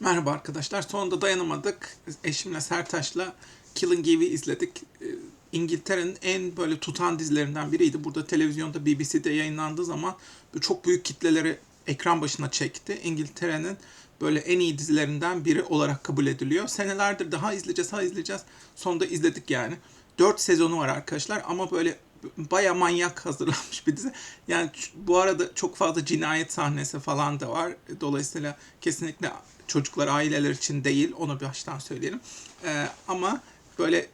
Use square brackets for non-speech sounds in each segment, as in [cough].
Merhaba arkadaşlar. Sonunda dayanamadık. Eşimle Sertaç'la Killing Eve'i izledik. Ee, İngiltere'nin en böyle tutan dizilerinden biriydi. Burada televizyonda BBC'de yayınlandığı zaman çok büyük kitleleri ekran başına çekti. İngiltere'nin böyle en iyi dizilerinden biri olarak kabul ediliyor. Senelerdir daha izleyeceğiz, daha izleyeceğiz. Sonunda izledik yani. 4 sezonu var arkadaşlar ama böyle baya manyak hazırlanmış bir dizi. Yani bu arada çok fazla cinayet sahnesi falan da var. Dolayısıyla kesinlikle çocuklar, aileler için değil. Onu baştan söyleyelim. Ee, ama böyle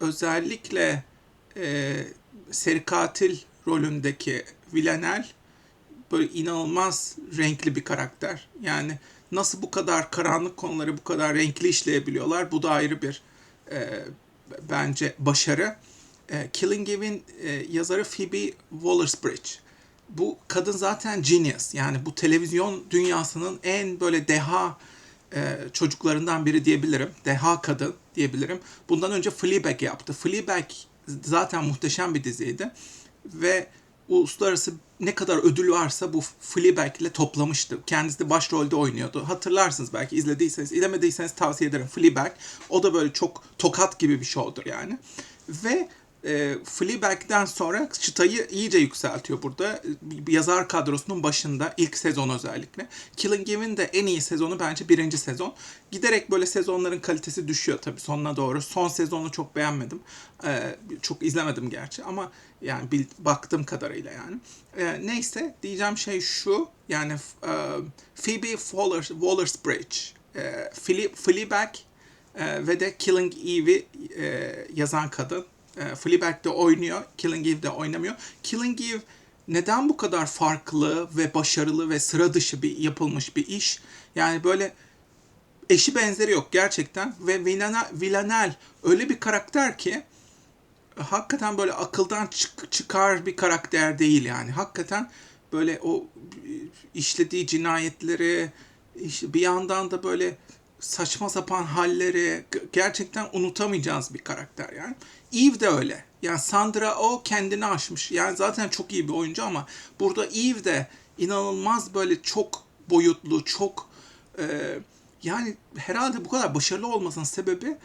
özellikle e, seri katil rolündeki Villanelle böyle inanılmaz renkli bir karakter. Yani nasıl bu kadar karanlık konuları bu kadar renkli işleyebiliyorlar? Bu da ayrı bir e, bence başarı. E, Killing Eve'in e, yazarı Phoebe Waller-Bridge. Bu kadın zaten genius. Yani bu televizyon dünyasının en böyle deha e, çocuklarından biri diyebilirim. Deha kadın diyebilirim. Bundan önce Fleabag yaptı. Fleabag zaten muhteşem bir diziydi. Ve uluslararası ne kadar ödül varsa bu Fleabag ile toplamıştı. Kendisi de başrolde oynuyordu. Hatırlarsınız belki izlediyseniz. izlemediyseniz tavsiye ederim Fleabag. O da böyle çok tokat gibi bir show'dur yani. Ve e, Fleabag'den sonra çıtayı iyice yükseltiyor burada. Bir yazar kadrosunun başında ilk sezon özellikle. Killing Eve'in de en iyi sezonu bence birinci sezon. Giderek böyle sezonların kalitesi düşüyor tabii sonuna doğru. Son sezonu çok beğenmedim. E, çok izlemedim gerçi ama yani bil, baktığım kadarıyla yani. E, neyse diyeceğim şey şu. Yani e, Phoebe Waller, Waller-Bridge, e, Fle- Fleabag e, ve de Killing Eve'i e, yazan kadın. E, Fleabag'de oynuyor, Killing Eve'de oynamıyor. Killing Eve neden bu kadar farklı ve başarılı ve sıra dışı bir yapılmış bir iş? Yani böyle eşi benzeri yok gerçekten ve Villanelle öyle bir karakter ki hakikaten böyle akıldan çık- çıkar bir karakter değil yani. Hakikaten böyle o işlediği cinayetleri işte bir yandan da böyle saçma sapan halleri gerçekten unutamayacağınız bir karakter yani. Eve de öyle. Yani Sandra o kendini aşmış. Yani zaten çok iyi bir oyuncu ama burada Eve de inanılmaz böyle çok boyutlu, çok e, yani herhalde bu kadar başarılı olmasının sebebi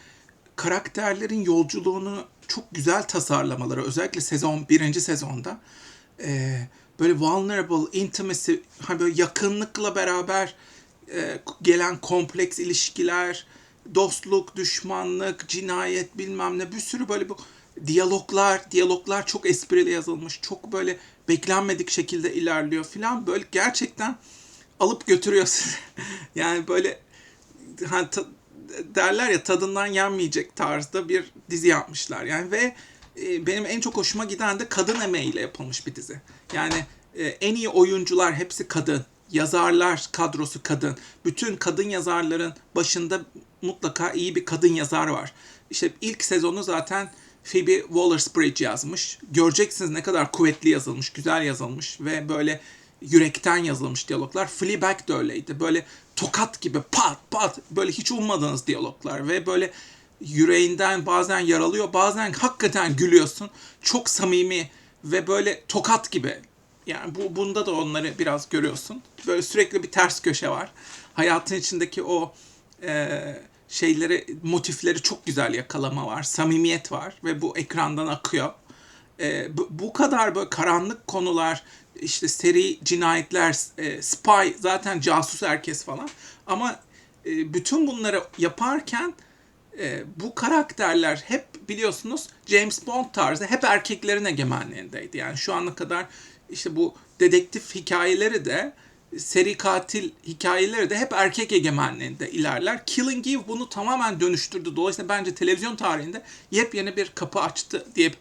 karakterlerin yolculuğunu çok güzel tasarlamaları. Özellikle sezon, birinci sezonda. Ee, böyle vulnerable, intimacy, hani böyle yakınlıkla beraber e, gelen kompleks ilişkiler, dostluk, düşmanlık, cinayet bilmem ne bir sürü böyle bu diyaloglar, diyaloglar çok esprili yazılmış. Çok böyle beklenmedik şekilde ilerliyor filan. Böyle gerçekten alıp götürüyor sizi. [laughs] yani böyle hani ta- derler ya tadından yenmeyecek tarzda bir dizi yapmışlar. Yani ve e, benim en çok hoşuma giden de kadın emeğiyle yapılmış bir dizi. Yani e, en iyi oyuncular hepsi kadın. Yazarlar kadrosu kadın. Bütün kadın yazarların başında mutlaka iyi bir kadın yazar var. İşte ilk sezonu zaten Phoebe Waller-Bridge yazmış. Göreceksiniz ne kadar kuvvetli yazılmış, güzel yazılmış ve böyle yürekten yazılmış diyaloglar. Fleabag de öyleydi. Böyle tokat gibi pat pat böyle hiç ummadığınız diyaloglar ve böyle yüreğinden bazen yaralıyor, bazen hakikaten gülüyorsun. Çok samimi ve böyle tokat gibi. Yani bu bunda da onları biraz görüyorsun. Böyle sürekli bir ters köşe var. Hayatın içindeki o e, şeyleri, motifleri çok güzel yakalama var. Samimiyet var ve bu ekrandan akıyor. E, bu, bu kadar böyle karanlık konular, işte seri cinayetler, e, spy, zaten casus herkes falan. Ama e, bütün bunları yaparken e, bu karakterler hep biliyorsunuz James Bond tarzı hep erkeklerin egemenliğindeydi. Yani şu ana kadar işte bu dedektif hikayeleri de seri katil hikayeleri de hep erkek egemenliğinde ilerler. Killing Eve bunu tamamen dönüştürdü. Dolayısıyla bence televizyon tarihinde yepyeni bir kapı açtı diye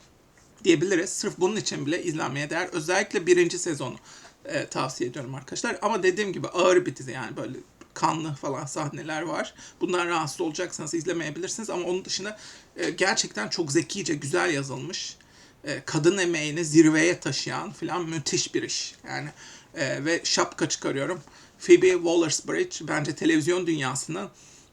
diyebiliriz. Sırf bunun için bile izlenmeye değer. Özellikle birinci sezonu e, tavsiye ediyorum arkadaşlar. Ama dediğim gibi ağır bir dizi yani böyle kanlı falan sahneler var. Bundan rahatsız olacaksanız izlemeyebilirsiniz. Ama onun dışında e, gerçekten çok zekice, güzel yazılmış. E, kadın emeğini zirveye taşıyan falan müthiş bir iş. Yani e, ve şapka çıkarıyorum. Phoebe Waller-Bridge bence televizyon dünyasının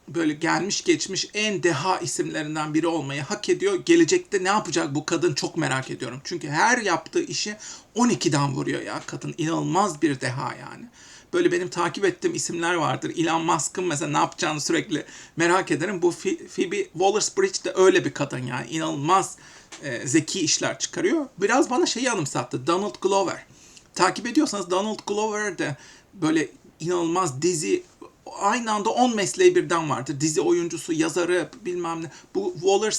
böyle gelmiş geçmiş en deha isimlerinden biri olmayı hak ediyor. Gelecekte ne yapacak bu kadın çok merak ediyorum. Çünkü her yaptığı işi 12'den vuruyor ya kadın. inanılmaz bir deha yani. böyle benim takip ettiğim isimler vardır. Elon Musk'ın mesela ne yapacağını sürekli merak ederim. Bu Ph- Phoebe Waller-Bridge de öyle bir kadın yani. inanılmaz e, zeki işler çıkarıyor. Biraz bana şeyi anımsattı. Donald Glover. Takip ediyorsanız Donald Glover de böyle inanılmaz dizi aynı anda 10 mesleği birden vardır. Dizi oyuncusu, yazarı bilmem ne. Bu Waller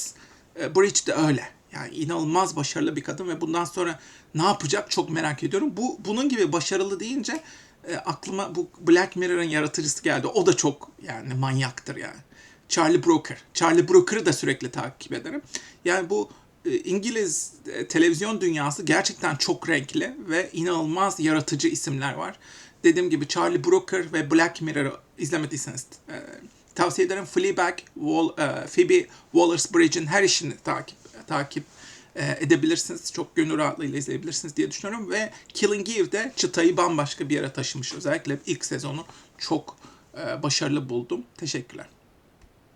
Bridge de öyle. Yani inanılmaz başarılı bir kadın ve bundan sonra ne yapacak çok merak ediyorum. Bu bunun gibi başarılı deyince e, aklıma bu Black Mirror'ın yaratıcısı geldi. O da çok yani manyaktır yani. Charlie Brooker. Charlie Brooker'ı da sürekli takip ederim. Yani bu e, İngiliz e, televizyon dünyası gerçekten çok renkli ve inanılmaz yaratıcı isimler var. Dediğim gibi Charlie Brooker ve Black Mirror'ı izlemediyseniz e, tavsiye ederim. Fleabag, Wall, e, Phoebe Waller-Bridge'in her işini takip takip e, edebilirsiniz. Çok gönül rahatlığıyla izleyebilirsiniz diye düşünüyorum. Ve Killing Eve'de çıtayı bambaşka bir yere taşımış. Özellikle ilk sezonu çok e, başarılı buldum. Teşekkürler.